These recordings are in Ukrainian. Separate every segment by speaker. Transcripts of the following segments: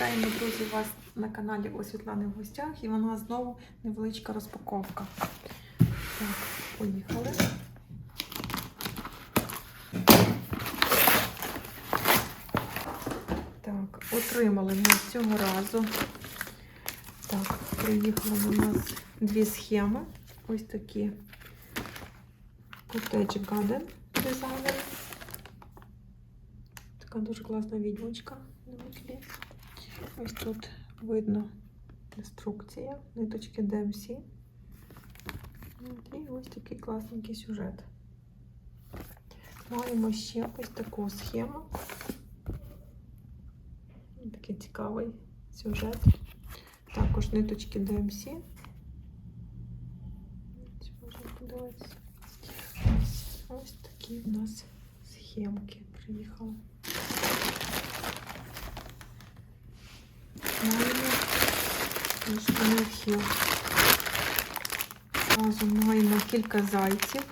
Speaker 1: Вітаємо, друзі, вас на каналі у Світлани в гостях і вона знову невеличка розпаковка. Так, поїхали. Так, отримали ми цього разу. Так, приїхали у нас дві схеми. Ось такі Cottage Garden дизайнер. Така дуже класна відьмочка на метлі. Ось тут видно інструкція, ниточки DMC. І ось такий класненький сюжет. Маємо ще ось таку схему. Такий цікавий сюжет. Також ниточки DMC. Ось такі в нас схемки приїхали. Маємо. Зразу маємо кілька зайців.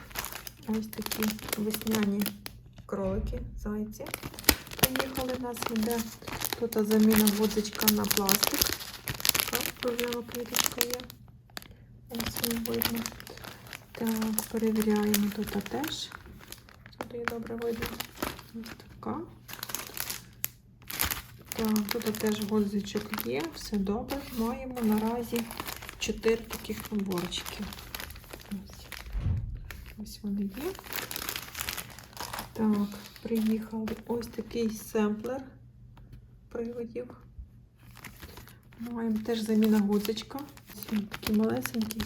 Speaker 1: Ось такі весняні кролики, зайці. Приїхали у нас іде. Тут заміна гудзичка на пластик. Так, пружина пліточка є. Ось її видно. Так, перевіряємо тут теж. Тут її добре видно. Ось така. Так, тут теж гудзичок є, все добре. Маємо наразі 4 таких наборчики. Ось. Ось вони є. Так, приїхали ось такий семплер приводів. Маємо теж заміна гудзичка. Ось такий малесенький.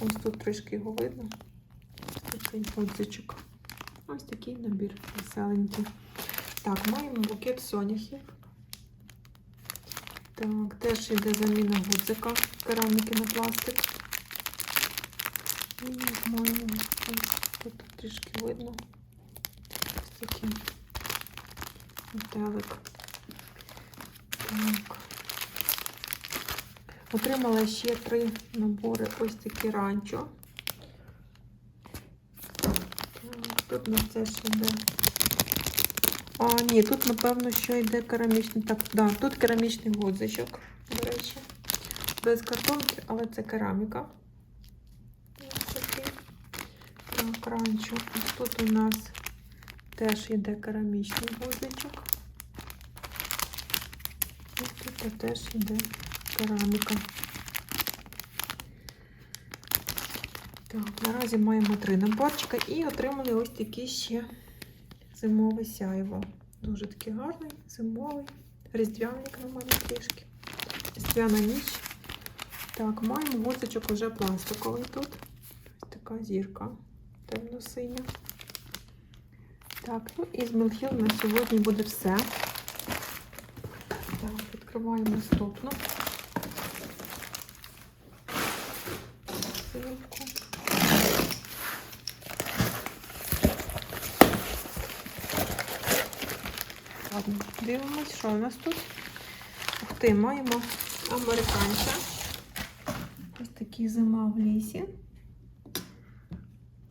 Speaker 1: Ось тут трішки його видно. Ось такий гудзичок. Ось такий набір веселенький. Так, маємо букет соняхів. Так, теж йде заміна гудзика кераміки на пластик. І ось тут трішки видно. Ось такий метелик. Так. Отримала ще три набори ось такі ранчо. Так, Тут на це ще йде. А, ні, тут, напевно, що йде керамічний. Так, да, тут керамічний гудзичок, до речі. Без картонки, але це кераміка. Так, ранчо. Ось тут у нас теж йде керамічний гудзичок. І тут теж йде кераміка. Так, наразі маємо три наборчика і отримали ось такі ще зимове сяйво. Дуже такий гарний, зимовий. Різдвяник на мене трішки. Різдвяна ніч. Так, маємо гудзичок уже пластиковий тут. Ось така зірка темно-синя. Так, ну і з Мелхіл на сьогодні буде все. Так, відкриваємо наступну. Ладно, дивимось, що у нас тут. Ух ти, маємо американця. Ось такий зима в лісі.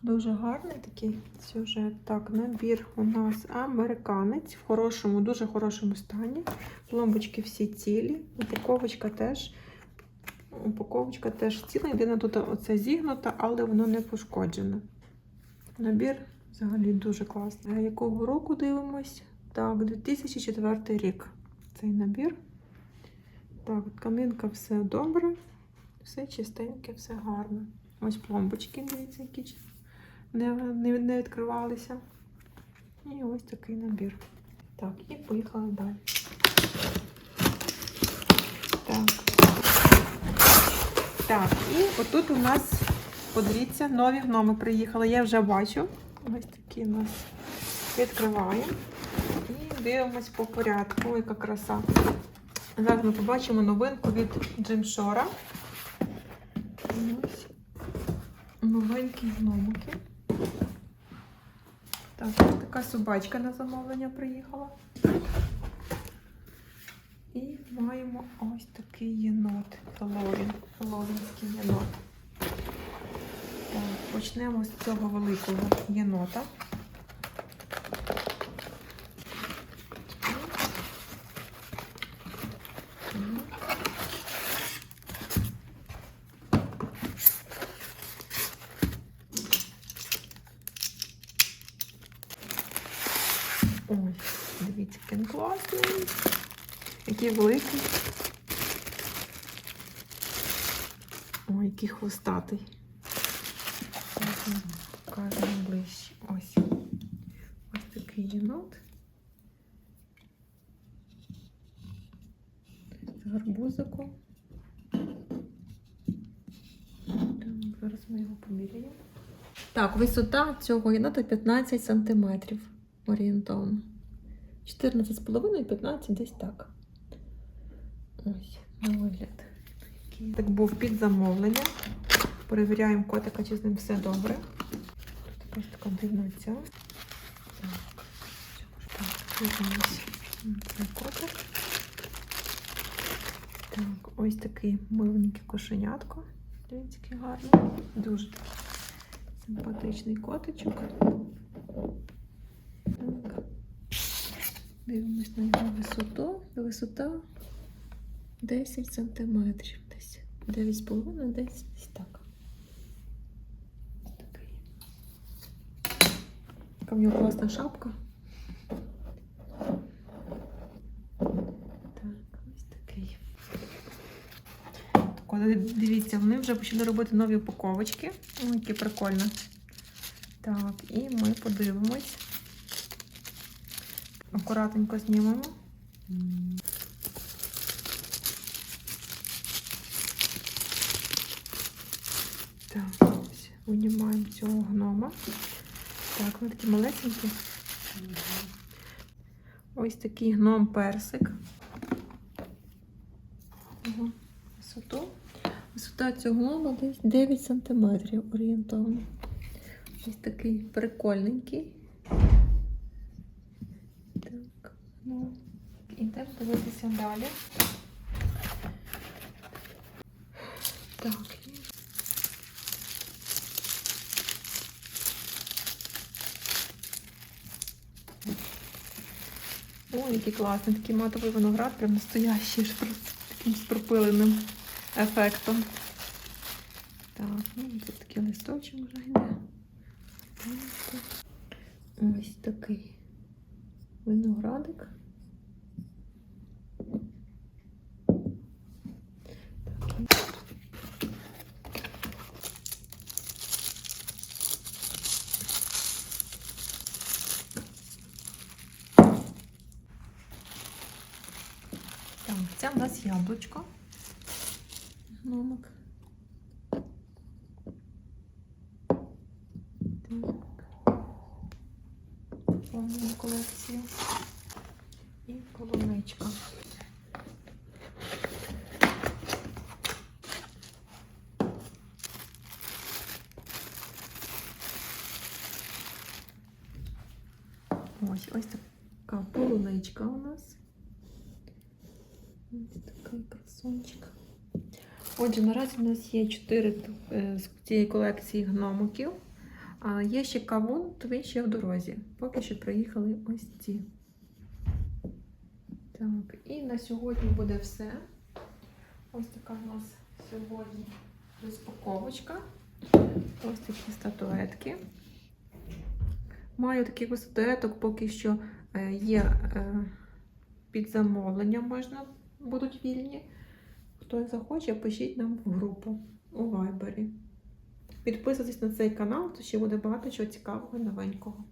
Speaker 1: Дуже гарний такий сюжет. Так, набір у нас американець в хорошому, дуже хорошому стані. Пломбочки всі цілі. Упаковочка теж. Упаковочка теж ціла. Єдине тут оце зігнута, але воно не пошкоджене. Набір взагалі дуже класний. А якого року дивимось? Так, 2004 рік цей набір. Так, тканинка все добре, все чистеньке, все гарно. Ось пломбочки, дивіться, які не, не, не відкривалися. І ось такий набір. Так, і поїхали далі. Так. Так, і отут у нас, подивіться, нові гноми приїхали. Я вже бачу. Ось такі у нас відкриваємо. Дивимось по порядку, яка краса. Зараз ми побачимо новинку від Джимшора. Ось новенькі гномики. Так, така собачка на замовлення приїхала. І маємо ось такий єнот. Хеллоуін. Хеллоуінський єнот. Так, почнемо з цього великого єнота. Ой, дивіться, який класний. Який великий. Ой, який хвостатий. Покажемо ближче. Ось. Ось такий єнот. З гарбузиком. Зараз ми його поміряємо. Так, висота цього єнота 15 см орієнтовно. 14,5 15 десь так. Ось, на вигляд. Так був під замовлення. Перевіряємо котика, чи з ним все добре. Якась така дивна ця. Так. Це котик. Так, ось такий миленький кошенятко. Дивіться, який гарний. Дуже такий симпатичний котичок. Дивимось на його висоту. Висота 10 сантиметрів. Десь 9,5, десь десь так. Такий. Яка в нього класна шапка. Так, ось такий. Так, дивіться, вони вже почали робити нові упаковочки. Ой, які прикольно. Так, і ми подивимось. Акуратненько знімемо. Так, ось винімаємо цього гнома. Так, вони такі малесенькі. Ось такий гном персик. Висоту. Висота цього гнома десь 9 см орієнтовно. Ось такий прикольненький. Так, ну, ідемо дивитися далі. Так. Ой, який класний, такий матовий виноград, прям настоящий, ж таким з пропиленим ефектом. Так, ну тут такий листочок вже йде. Ось такий виноградик. Яблучко. Гномик. Так. Повну колекцію. І полуничка. Ось ось така полуничка у нас. Такий красунчик. Отже, наразі у нас є 4 з цієї колекції гномиків. А є ще кавун, то він ще в дорозі. Поки що приїхали ось ці. Так, і на сьогодні буде все. Ось така у нас сьогодні розпаковочка. Ось такі статуетки. Маю таких статуеток, поки що е, є е, під замовлення, можна будуть вільні. Хто захоче, пишіть нам в групу у Вайбері. Підписуйтесь на цей канал, то ще буде багато чого цікавого новенького.